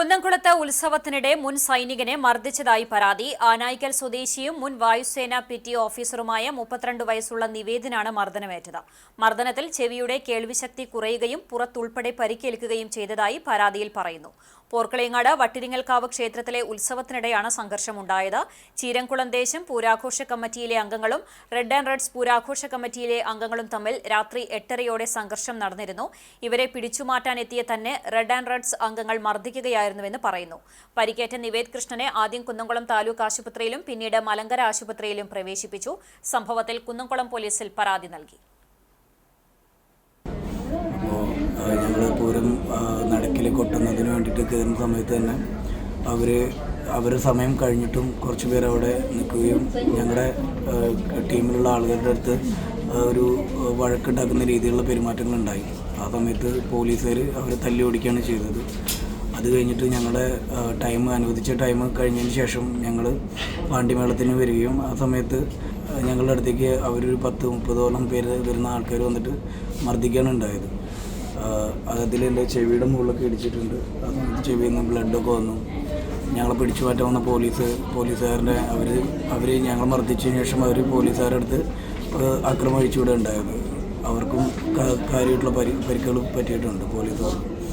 കുന്നംകുളത്ത് ഉത്സവത്തിനിടെ മുൻ സൈനികനെ മർദ്ദിച്ചതായി പരാതി. ആനായിക്കൽ സ്വദേശിയും മുൻ വായുസേന പി ടി ഓഫീസറുമായ മുപ്പത്തിരണ്ട് വയസ്സുള്ള നിവേദിനാണ് മർദ്ദനമേറ്റത്. മർദ്ദനത്തിൽ ചെവിയുടെ കേൾവിശക്തി കുറയുകയും പുറത്തുൾപ്പെടെ പരിക്കേൽക്കുകയും ചെയ്തതായി പരാതിയിൽ പറയുന്നു. പോർക്കളയങ്ങാട് വട്ടിരിങ്ങൽക്കാവ് ക്ഷേത്രത്തിലെ ഉത്സവത്തിനിടെയാണ് സംഘർഷമുണ്ടായത്. ചീരംകുളം ദേശം പൂരാഘോഷ കമ്മിറ്റിയിലെ അംഗങ്ങളും റെഡ് ആൻഡ് റെഡ്സ് പൂരാഘോഷ കമ്മിറ്റിയിലെ അംഗങ്ങളും തമ്മിൽ രാത്രി എട്ടരയോടെ സംഘർഷം നടന്നിരുന്നു. ഇവരെ പിടിച്ചുമാറ്റാനെത്തിയ തന്നെ റെഡ് ആൻഡ് റെഡ്സ് അംഗങ്ങൾ മർദ്ദിക്കുകയായിരുന്നുവെന്ന് പറയുന്നു. പരിക്കേറ്റ നിവേദ് കൃഷ്ണനെ ആദ്യം കുന്നംകുളം താലൂക്ക് ആശുപത്രിയിലും പിന്നീട് മലങ്കര ആശുപത്രിയിലും പ്രവേശിപ്പിച്ചു. സംഭവത്തിൽ കുന്നംകുളം പോലീസിൽ പരാതി നൽകി. ഞങ്ങൾ പൂരം നടക്കിൽ കൊട്ടുന്നതിന് വേണ്ടിയിട്ട് കയറുന്ന സമയത്ത് തന്നെ അവർ അവർ സമയം കഴിഞ്ഞിട്ടും കുറച്ച് പേർ അവിടെ നിൽക്കുകയും ഞങ്ങളുടെ ടീമിലുള്ള ആളുകളുടെ അടുത്ത് ഒരു വഴക്കുണ്ടാക്കുന്ന രീതിയിലുള്ള പെരുമാറ്റങ്ങളുണ്ടായി. ആ സമയത്ത് പോലീസുകാർ അവരെ തല്ലി ഓടിക്കുകയാണ് ചെയ്തത്. അത് കഴിഞ്ഞിട്ട് ഞങ്ങളുടെ ടൈം അനുവദിച്ച ടൈം കഴിഞ്ഞതിന് ശേഷം ഞങ്ങൾ പാണ്ടിമേളത്തിന് വരികയും ആ സമയത്ത് ഞങ്ങളുടെ അടുത്തേക്ക് അവരൊരു പത്ത് മുപ്പതോളം പേര് വരുന്ന ആൾക്കാർ വന്നിട്ട് മർദ്ദിക്കുകയാണ് ഉണ്ടായത്. അതിൽ എന്റെ ചെവിയുടെ മുകളിലൊക്കെ ഇടിച്ചിട്ടുണ്ട്. ചെവിയിൽ നിന്ന് ബ്ലഡൊക്കെ വന്നു. ഞങ്ങളെ പിടിച്ചു മാറ്റാൻ വന്ന പോലീസ് പോലീസുകാരന്റെ അവർ അവർ ഞങ്ങൾ മർദ്ദിച്ചതിന് ശേഷം അവർ പോലീസുകാരുടെ അടുത്ത് അക്രമം അഴിച്ചുകൂടെ ഉണ്ടായത് അവർക്കും കാര്യമായിട്ടുള്ള പരി പരിക്കുകൾ പറ്റിയിട്ടുണ്ട് പോലീസുകാർക്ക്